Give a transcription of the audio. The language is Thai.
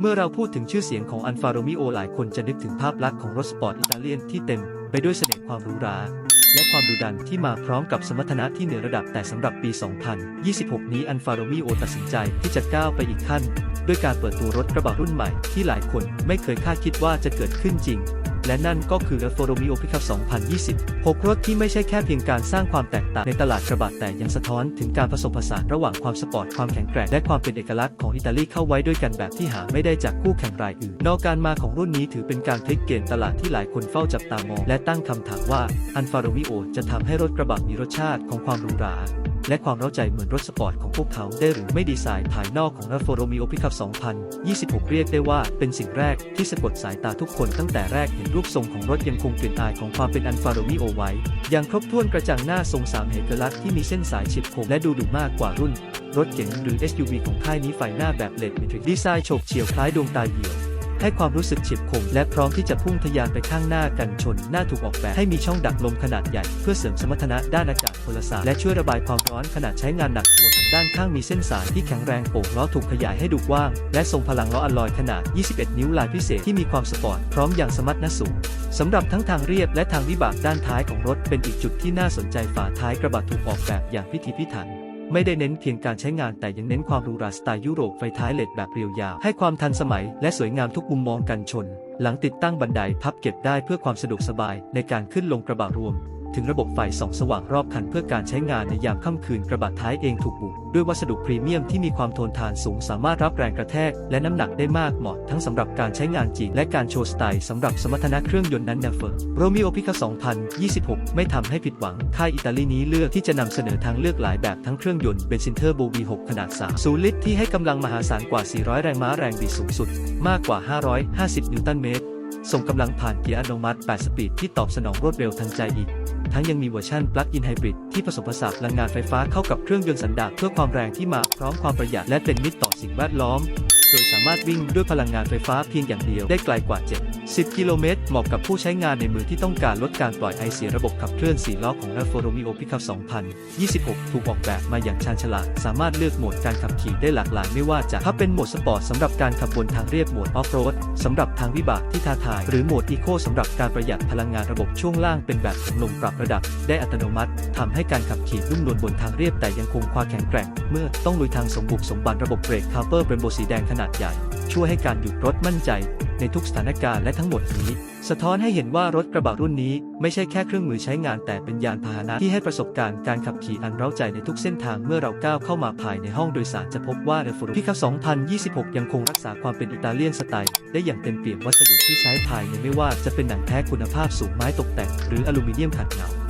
เมื่อเราพูดถึงชื่อเสียงของอันฟาโรมิโอหลายคนจะนึกถึงภาพลักษณ์ของรถสปอร์ตอิตาเลียนที่เต็มไปด้วยเสน่ห์ความหรูหราและความดุดันที่มาพร้อมกับสมรรถนะที่เหนือระดับแต่สำหรับปี 2026 นี้อันฟาโรมิโอตัดสินใจที่จะก้าวไปอีกขั้น ด้วยการเปิดตัวรถกระบะรุ่นใหม่ที่หลายคนไม่เคยคาดคิดว่าจะเกิดขึ้นจริง และนั่นก็คือ Alfa Romeo Pickup 2020 6 รถที่ไม่ใช่แค่เพียงการสร้างความแตกต่างในตลาดกระบะแต่ยังสะท้อนถึงการผสมผสานระหว่างความสปอร์ตความแข็งแกร่งและความเป็นเอกลักษณ์ของอิตาลีเข้าไว้ด้วยกันแบบที่หาไม่ได้จากคู่แข่งรายอื่น นอกการมาของรุ่นนี้ถือเป็นการพลิกเกมตลาดที่หลายคนเฝ้าจับตามอง และตั้งคำถามว่า Alfa Romeo จะทำให้รถกระบะมีรสชาติของความหรูหรา และความเร้าใจเหมือนรถสปอร์ตของพวกเขาได้หรือไม่ดีไซน์ภายนอกของ Alfa Romeo Pickup 2026 เรียกได้ว่าเป็นสิ่งแรกที่สะกดสายตาทุกคนตั้งแต่แรกเห็นรูปทรงของรถยังคงกลิ่นอายของความเป็น Alfa Romeo ไว้ อย่างครบถ้วนกระจังหน้าทรงสามเหตุลักษณ์ที่มีเส้นสายเฉียบคมและดูดุมากกว่ารุ่น รถเก๋งหรือ SUV ของค่ายนี้ไฟหน้าแบบเลดเมทริกดีไซน์โฉบเฉี่ยวคล้ายดวงตาเหยี่ยว ให้ความรู้สึกเฉียบคม และพร้อมที่จะพุ่งทะยานไปข้างหน้ากันชน หน้าถูกออกแบบให้มีช่องดักลมขนาดใหญ่ เพื่อเสริมสมรรถนะด้านอากาศพลศาสตร์และช่วยระบายความร้อนขณะใช้งานหนักตัวทางด้านข้างมีเส้นสายที่แข็งแรงโป่งล้อถูกขยายให้ดูกว้าง และทรงพลังล้ออัลลอยขนาด 21 นิ้วลายพิเศษที่มีความสปอร์ตพร้อมอย่างสมรรถนะสูงสำหรับทั้งทางเรียบและทางวิบากด้านท้ายของรถเป็นอีกจุดที่น่าสนใจฝาท้ายกระบะถูกออกแบบอย่างพิถีพิถัน ไม่ได้เน้นเพียงการใช้งานแต่ยังเน้นความรูราสไตล์ยุโรปไฟท้ายเลดแบบเรียวยาว ให้ความทันสมัยและสวยงามทุกมุมมองกันชน หลังติดตั้งบันไดพับเก็บได้เพื่อความสะดวกสบายในการขึ้นลงกระบะรวม ถึงระบบไฟส่องสว่างรอบคันเพื่อการใช้งานในยามค่ำคืนกระบะท้ายเองถูกบุด้วยวัสดุพรีเมียมที่มีความทนทานสูงสามารถรับแรงกระแทก และน้ำหนักได้มากเหมาะทั้งสำหรับการใช้งานจริงและการโชว์สไตล์สำหรับสมรรถนะเครื่องยนต์นั้นแนเฟอร์โรมิโอพิคา2026 ไม่ทำให้ผิดหวัง ค่ายอิตาลีนี้เลือกที่จะนำเสนอทางเลือกหลายแบบทั้งเครื่องยนต์เบนซินเทอร์โบ V6 ขนาด3สูลิตรที่ให้กำลังมหาศาลกว่า 400 แรงม้าแรงบิดสูงสุด มากกว่า 550 นิวตันเมตรส่งกำลังผ่านเกียร์อัตโนมัติ 8 สปีดที่ตอบสนองรวดเร็วทันใจอีก ทั้งยังมีเวอร์ชันปลั๊กอินไฮบริดที่ผสมผสานพลังงานไฟฟ้าเข้ากับเครื่องยนต์สันดาปเพื่อความแรงที่มาพร้อมความประหยัดและเป็นมิตรต่อสิ่งแวดล้อม โดยสามารถวิ่งด้วยพลังงานไฟฟ้าเพียงอย่างเดียวได้ไกลกว่า 7 10 กิโลเมตรเหมาะกับผู้ใช้งานในมือที่ต้องการลดการปล่อยไอเสียระบบขับเคลื่อน4ล้อของ Alfa Romeo Pickup 2026 ถูกออกแบบมาอย่างชาญฉลาด สามารถเลือกโหมดการขับขี่ได้หลากหลายไม่ว่าจะถ้าเป็นโหมดสปอร์ตสำหรับการขับบนทางเรียบโหมดออฟโรดสำหรับทางวิบากที่ท้าทาย หรือโหมดอีโคสำหรับการประหยัดพลังงานระบบช่วงล่างเป็นแบบถุงลมปรับระดับ ได้อัตโนมัติทำให้การขับขี่นุ่มนวลบนทางเรียบแต่ยังคงความแข็งแกร่ง เมื่อต้องลุยทางสมบุกสมบันระบบเบรกคาร์เปอร์เบรมโบสีแดงขนาดใหญ่ ช่วยให้การหยุดรถมั่นใจ ในทุกสถานการณ์และทั้งหมดนี้ สะท้อนให้เห็นว่ารถกระบะรุ่นนี้ ไม่ใช่แค่เครื่องมือใช้งานแต่เป็นยานพาหนะที่ให้ประสบการณ์การขับขี่อันเร้าใจในทุกเส้นทางเมื่อเราก้าวเข้ามาภายในห้องโดยสารจะพบว่าเรฟ r พิคับ2026 ยังคงรักษาความเป็นอิตาเลียนสไตล์ได้อย่างเต็มเปี่ยมวัสดุที่ใช้ภายในไม่ว่าจะเป็นหนังแท้คุณภาพสูงไม้ตกแต่งหรืออลูมิเนียมขัดเงา